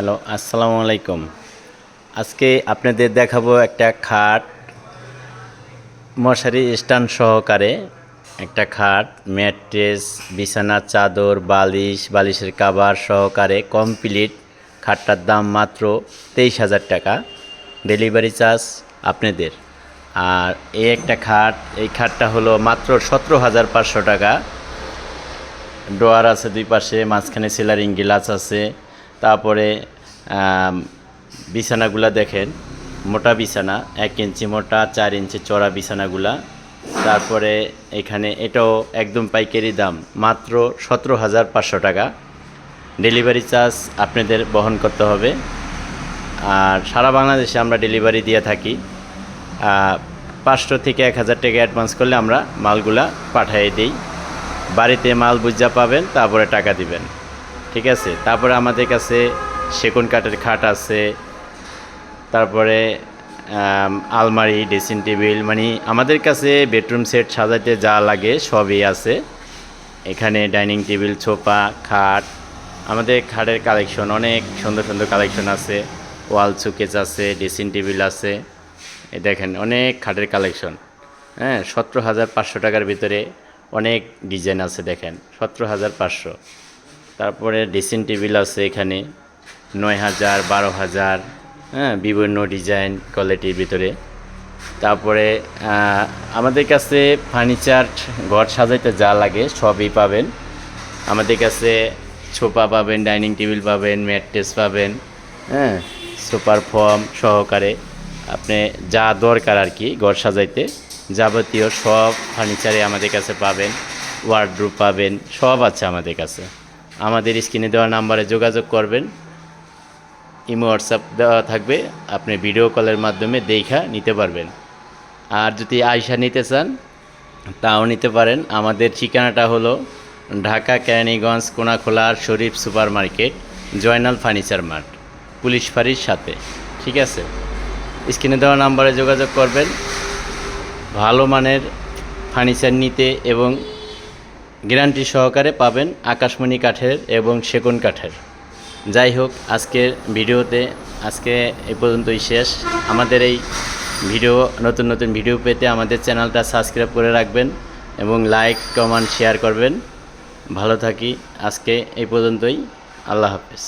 Hello, আসসালামু আলাইকুম। আজকে আপনাদের দেখাবো একটা খাট, মশারি স্ট্যান্ড সহকারে একটা খাট, ম্যাট্রেস বিছানার চাদর, বালিশ, বালিশের কাভার সহকারে কমপ্লিট। খাটটার দাম মাত্র তেইশ হাজার টাকা। ডেলিভারি চার্জ আপনাদের। আর এই একটা খাট, এই খাটটা হলো মাত্র সতেরো হাজার পাঁচশো টাকা। ডোয়ার আছে দুই পাশে, মাঝখানে সিলারিং গ্লাস আছে। তারপরে বিছানাগুলা দেখেন। মোটা বিছানা, এক ইঞ্চি মোটা, চার ইঞ্চি চড়া বিছানাগুলা। তারপরে এখানে এটাও একদম পাইকারি দাম, মাত্র সতেরো হাজার পাঁচশো টাকা। ডেলিভারি চার্জ আপনাদের বহন করতে হবে। আর সারা বাংলাদেশে আমরা ডেলিভারি দিয়ে থাকি। পাঁচশো থেকে এক হাজার টাকা অ্যাডভান্স করলে আমরা মালগুলা পাঠিয়ে দিই। বাড়িতে মাল বুঝা পাবেন, তারপরে টাকা দিবেন। ঠিক আছে? তারপরে আমাদের কাছে সেগুন কাঠের খাট আছে। তারপরে আলমারি, ড্রেসিং টেবিল মানে আমাদের কাছে বেডরুম সেট সাজাতে যা লাগে সবই আছে। এখানে ডাইনিং টেবিল, সোফা, খাট, আমাদের খাটের কালেকশন অনেক সুন্দর সুন্দর কালেকশন আছে। ওয়াল সুকেজ আছে, ড্রেসিং টেবিল আছে। দেখেন, অনেক খাটের কালেকশন। হ্যাঁ সতেরো হাজার পাঁচশো টাকার ভিতরে অনেক ডিজাইন আছে দেখেন, সতেরো হাজার পাঁচশো। তারপরে ড্রেসিং টেবিল আছে এখানে। নয় হাজার, বারো হাজার হ্যাঁ বিভিন্ন ডিজাইন কোয়ালিটির ভিতরে। তারপরে আমাদের কাছে ফার্নিচার ঘর সাজাইতে যা লাগে সবই পাবেন। আমাদের কাছে সোফা পাবেন, ডাইনিং টেবিল পাবেন, ম্যাট্রেস পাবেন হ্যাঁ সুপার ফর্ম সহকারে আপনি যা দরকার আর কি ঘর সাজাইতে যাবতীয় সব ফার্নিচারে আমাদের কাছে পাবেন। ওয়ার্ডরুপ পাবেন, সব আছে আমাদের কাছে। আমাদের স্ক্রিনে দেওয়া নাম্বারে যোগাযোগ করবেন। ইমো, হোয়াটসঅ্যাপ দেওয়া থাকবে। আপনি ভিডিও কলের মাধ্যমে দেখা নিতে পারবেন। আর যদি আয়সা নিতে চান, তাও নিতে পারেন। আমাদের ঠিকানাটা হলো Dhaka, Keraniganj কোনাখোলার Sharif super market Joynal furniture mart, police ফাঁড়ির সাথে। ঠিক আছে? স্ক্রিনে দেওয়া নাম্বারে যোগাযোগ করবেন। ভালো মানের ফার্নিচার নিতে এবং গ্যারান্টি সহকারে পাবেন আকাশমণি কাঠের এবং সেগুন কাঠের। যাই হোক, আজকের ভিডিওতে, আজকে এ পর্যন্তই শেষ। আমাদের এই ভিডিও, নতুন নতুন ভিডিও পেতে আমাদের চ্যানেলটা সাবস্ক্রাইব করে রাখবেন এবং লাইক, কমেন্ট, শেয়ার করবেন। ভালো থাকি, আজকে এই পর্যন্তই। আল্লাহ হাফেজ।